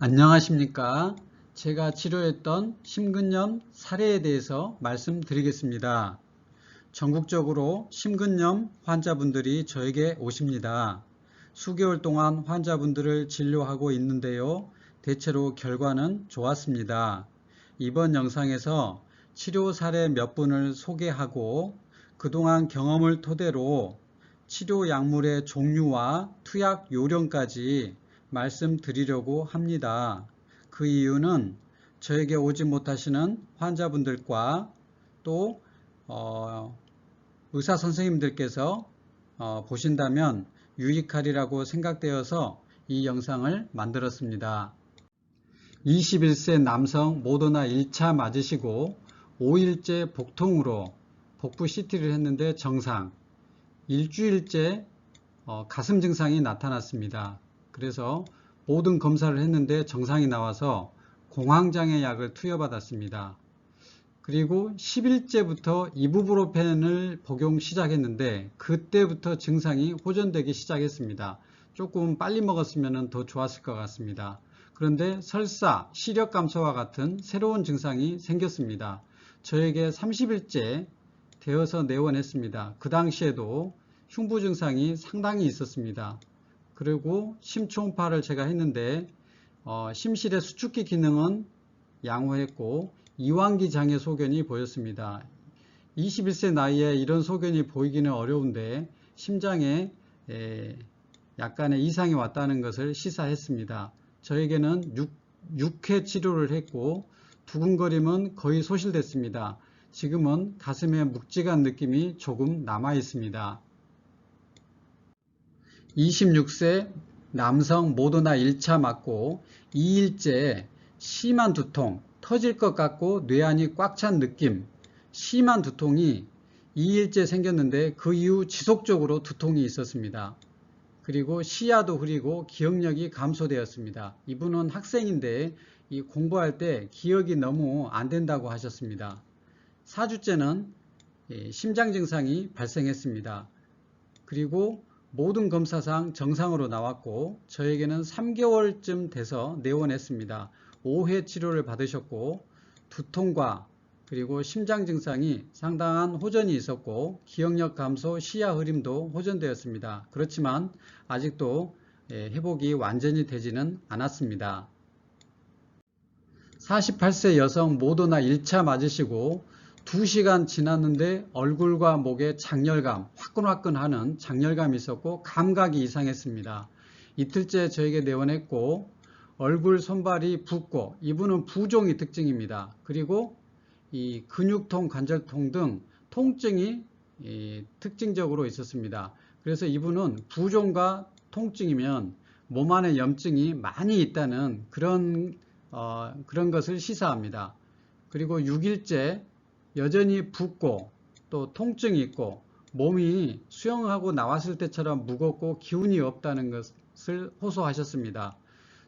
안녕하십니까. 제가 치료했던 심근염 사례에 대해서 말씀드리겠습니다. 전국적으로 심근염 환자분들이 저에게 오십니다. 수개월 동안 환자분들을 진료하고 있는데요. 대체로 결과는 좋았습니다. 이번 영상에서 치료 사례 몇 분을 소개하고 그동안 경험을 토대로 치료 약물의 종류와 투약 요령까지 말씀드리려고 합니다. 그 이유는 저에게 오지 못하시는 환자분들과 또 어, 의사 선생님들께서 어, 보신다면 유익하리라고 생각되어서 이 영상을 만들었습니다. 21세 남성 모더나 1차 맞으시고 5일째 복통으로 복부 CT를 했는데 정상, 일주일째 어, 가슴 증상이 나타났습니다. 그래서 모든 검사를 했는데 정상이 나와서 공황장애 약을 투여받았습니다. 그리고 10일째부터 이부브로펜을 복용 시작했는데 그때부터 증상이 호전되기 시작했습니다. 조금 빨리 먹었으면 더 좋았을 것 같습니다. 그런데 설사, 시력 감소와 같은 새로운 증상이 생겼습니다. 저에게 30일째 되어서 내원했습니다. 그 당시에도 흉부 증상이 상당히 있었습니다. 그리고 심초음파를 제가 했는데 어, 심실의 수축기 기능은 양호했고 이완기 장애 소견이 보였습니다. 21세 나이에 이런 소견이 보이기는 어려운데 심장에 에, 약간의 이상이 왔다는 것을 시사했습니다. 저에게는 6, 6회 치료를 했고 두근거림은 거의 소실됐습니다. 지금은 가슴에 묵직한 느낌이 조금 남아 있습니다. 26세 남성 모더나 1차 맞고 2일째 심한 두통, 터질 것 같고 뇌안이 꽉 찬 느낌, 심한 두통이 2일째 생겼는데 그 이후 지속적으로 두통이 있었습니다. 그리고 시야도 흐리고 기억력이 감소되었습니다. 이분은 학생인데 이 공부할 때 기억이 너무 안 된다고 하셨습니다. 4주째는 예, 심장 증상이 발생했습니다. 그리고 모든 검사상 정상으로 나왔고 저에게는 3개월쯤 돼서 내원했습니다. 5회 치료를 받으셨고 두통과 그리고 심장 증상이 상당한 호전이 있었고 기억력 감소, 시야 흐림도 호전되었습니다. 그렇지만 아직도 예, 회복이 완전히 되지는 않았습니다. 48세 여성 모더나 1차 맞으시고 2시간 지났는데 얼굴과 목에 장열감, 화끈화끈하는 장열감이 있었고 감각이 이상했습니다. 이틀째 저에게 내원했고 얼굴 손발이 붓고 이분은 부종이 특징입니다. 그리고 이 근육통, 관절통 등 통증이 특징적으로 있었습니다. 그래서 이분은 부종과 통증이면 몸 안에 염증이 많이 있다는 그런 어, 그런 것을 시사합니다. 그리고 6일째 여전히 붓고 또 통증이 있고 몸이 수영하고 나왔을 때처럼 무겁고 기운이 없다는 것을 호소하셨습니다.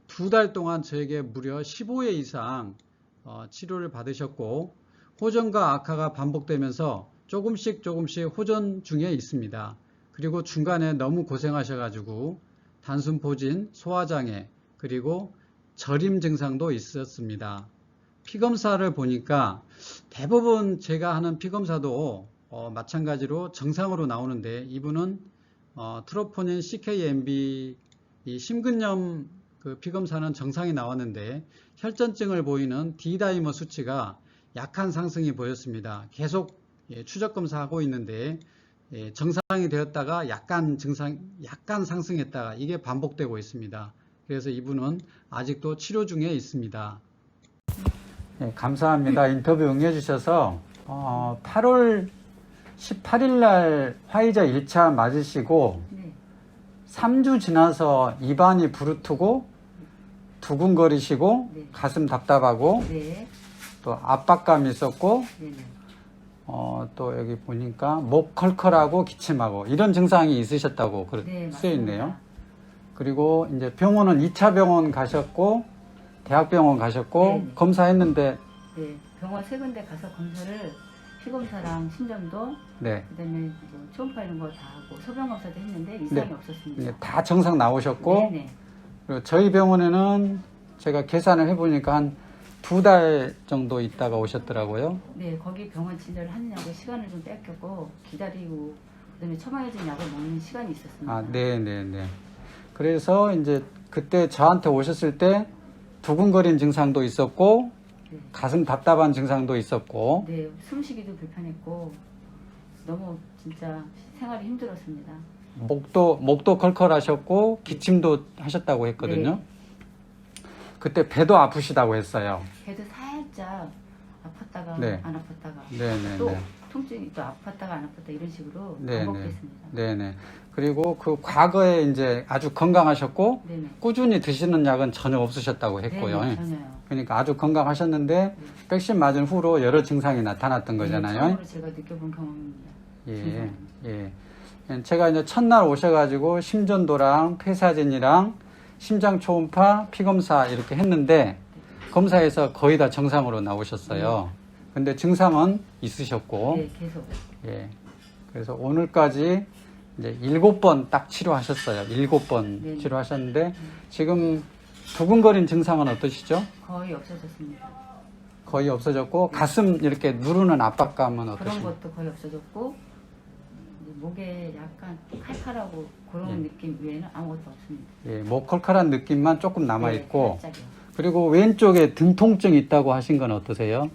두 달 동안 저에게 무려 15회 이상 어, 치료를 받으셨고 호전과 악화가 반복되면서 조금씩 조금씩 호전 중에 있습니다. 그리고 중간에 너무 고생하셔가지고 단순 포진, 소화장애, 그리고 저림 증상도 있었습니다. 피검사를 보니까 대부분 제가 하는 피검사도 어, 마찬가지로 정상으로 나오는데 이분은 어, 트로포닌 CKMB 이 심근염 그 피검사는 정상이 나왔는데 혈전증을 보이는 D다이머 수치가 약한 상승이 보였습니다. 계속 예, 추적 검사하고 있는데 예, 정상이 되었다가 약간 증상 약간 상승했다가 이게 반복되고 있습니다. 그래서 이분은 아직도 치료 중에 있습니다. 네, 감사합니다. 인터뷰 응해주셔서 어, 8월 18일 날 화이자 1차 맞으시고 네. 3주 지나서 입안이 부르트고 두근거리시고 네. 가슴 답답하고 네. 또 압박감 있었고 네네. 어, 또 여기 보니까 목 컬컬하고 기침하고 이런 증상이 있으셨다고 그 네, 쓰여 있네요. 그리고 이제 병원은 2차 병원 가셨고 대학병원 가셨고 네. 검사했는데 네. 병원 세 군데 가서 검사를 피검사랑 신점도 네. 그다음에 뭐 초음파 이런 거 다 하고 소변 검사도 했는데 이상이 네. 없었습니다. 이제 다 정상 나오셨고 네네. 그리고 저희 병원에는 제가 계산을 해보니까 한 두 달 정도 있다가 오셨더라고요. 네, 거기 병원 진료를 하느냐고 시간을 좀 뺏겼고 기다리고 그다음에 처방해준 약을 먹는 시간이 있었습니다. 아, 네, 네, 네. 그래서 이제 그때 저한테 오셨을 때 두근거린 증상도 있었고 네. 가슴 답답한 증상도 있었고 네, 숨쉬기도 불편했고 너무 진짜 생활이 힘들었습니다. 목도 목도 컬컬하셨고 기침도 하셨다고 했거든요. 네. 그때 배도 아프시다고 했어요. 배도 살짝 아팠다가 네. 안 아팠다가 네, 네, 또 네. 통증이 또 아팠다가 안 아팠다 이런 식으로 네, 반복됐습니다. 네, 네. 그리고 그 과거에 이제 아주 건강하셨고 네, 네. 꾸준히 드시는 약은 전혀 없으셨다고 했고요. 네, 전혀요. 그러니까 아주 건강하셨는데 백신 맞은 후로 여러 증상이 나타났던 네, 거잖아요. 처음으로 제가 느껴본 경험입니다. 예, 증상이. 예. 제가 이제 첫날 오셔가지고 심전도랑 폐사진이랑 심장 초음파, 피검사 이렇게 했는데 검사에서 거의 다 정상으로 나오셨어요. 근데 증상은 있으셨고, 네, 계속. 예. 그래서 오늘까지 이제 일곱 번 딱 치료하셨어요. 일곱 번 네. 치료하셨는데 지금 두근거린 증상은 어떠시죠? 거의 없어졌습니다. 거의 없어졌고 가슴 이렇게 누르는 압박감은 그런 어떠신가요? 것도 거의 없어졌고 이제 목에 약간 칼칼하고 그런 예. 느낌 외에는 아무것도 없습니다. 예, 목 컬컬한 느낌만 조금 남아 있고 네, 살짝이요. 그리고 왼쪽에 등 통증이 있다고 하신 건 어떠세요?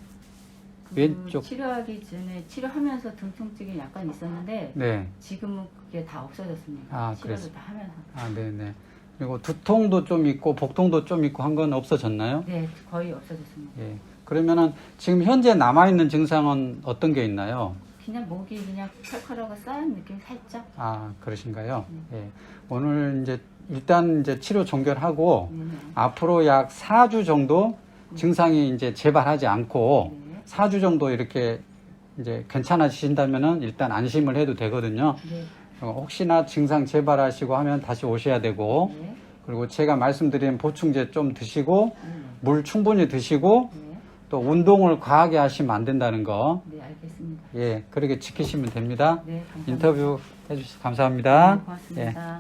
그 왼쪽. 치료하기 전에 치료하면서 등 통증이 약간 있었는데 네. 지금은 그게 다 없어졌습니다. 아, 치료를 그랬어요. 다 하면서. 아, 네네. 그리고 두통도 좀 있고 복통도 좀 있고 한 건 없어졌나요? 네, 거의 없어졌습니다. 예. 그러면은 지금 현재 남아 있는 증상은 어떤 게 있나요? 그냥 목이 그냥 칼칼하고 싸한 느낌 살짝. 아, 그러신가요? 네. 예. 오늘 이제 일단 이제 치료 종결하고 네, 네. 앞으로 약 4주 정도 증상이 이제 재발하지 않고 네. 4주 정도 이렇게 이제 괜찮아지신다면은 일단 안심을 해도 되거든요. 네. 어, 혹시나 증상 재발하시고 하면 다시 오셔야 되고 네. 그리고 제가 말씀드린 보충제 좀 드시고 네. 물 충분히 드시고 네. 또 운동을 과하게 하시면 안 된다는 거 네, 알겠습니다. 예, 그렇게 지키시면 됩니다. 네. 인터뷰 해주셔서 감사합니다. 네, 고맙습니다.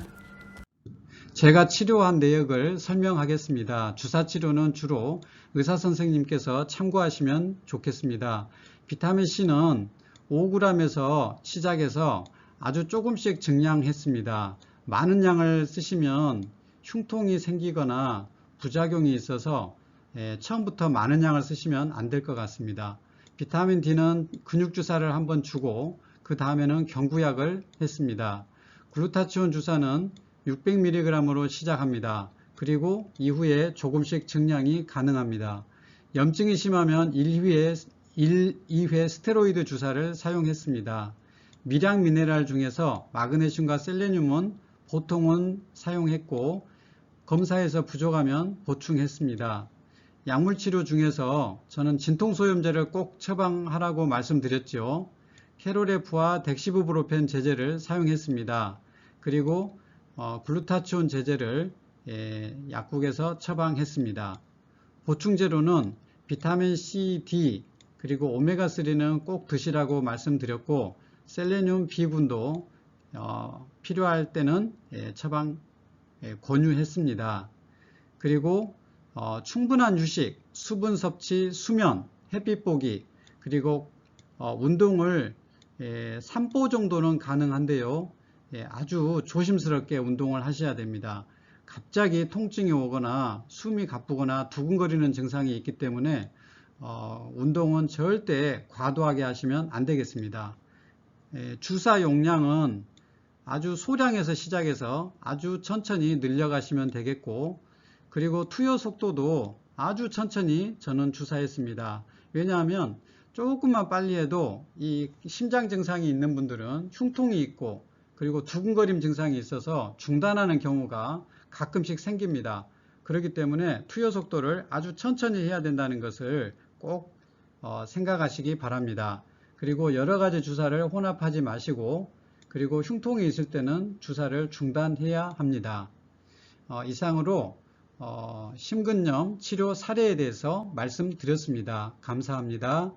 제가 치료한 내역을 설명하겠습니다. 주사 치료는 주로 의사 선생님께서 참고하시면 좋겠습니다. 비타민 C는 5g에서 시작해서 아주 조금씩 증량했습니다. 많은 양을 쓰시면 흉통이 생기거나 부작용이 있어서 예, 처음부터 많은 양을 쓰시면 안 될 것 같습니다. 비타민 D는 근육 주사를 한번 주고 그 다음에는 경구약을 했습니다. 글루타치온 주사는 600mg으로 시작합니다. 그리고 이후에 조금씩 증량이 가능합니다. 염증이 심하면 1회, 1, 2회 스테로이드 주사를 사용했습니다. 미량 미네랄 중에서 마그네슘과 셀레늄은 보통은 사용했고 검사에서 부족하면 보충했습니다. 약물 치료 중에서 저는 진통소염제를 꼭 처방하라고 말씀드렸죠. 캐로레프와 덱시부브로펜 제제를 사용했습니다. 그리고 어, 글루타치온 제제를 예, 약국에서 처방했습니다. 보충제로는 비타민 C, D 그리고 오메가3는 꼭 드시라고 말씀드렸고 셀레늄 B군도 어, 필요할 때는 예, 처방 예, 권유했습니다. 그리고 어, 충분한 휴식, 수분 섭취, 수면, 햇빛 보기 그리고 어, 운동을 예, 3보 정도는 가능한데요. 예, 아주 조심스럽게 운동을 하셔야 됩니다. 갑자기 통증이 오거나 숨이 가쁘거나 두근거리는 증상이 있기 때문에 어, 운동은 절대 과도하게 하시면 안 되겠습니다. 예, 주사 용량은 아주 소량에서 시작해서 아주 천천히 늘려가시면 되겠고 그리고 투여 속도도 아주 천천히 저는 주사했습니다. 왜냐하면 조금만 빨리 해도 이 심장 증상이 있는 분들은 흉통이 있고 그리고 두근거림 증상이 있어서 중단하는 경우가 가끔씩 생깁니다. 그렇기 때문에 투여 속도를 아주 천천히 해야 된다는 것을 꼭 어, 생각하시기 바랍니다. 그리고 여러 가지 주사를 혼합하지 마시고 그리고 흉통이 있을 때는 주사를 중단해야 합니다. 어, 이상으로 어, 심근염 치료 사례에 대해서 말씀드렸습니다. 감사합니다.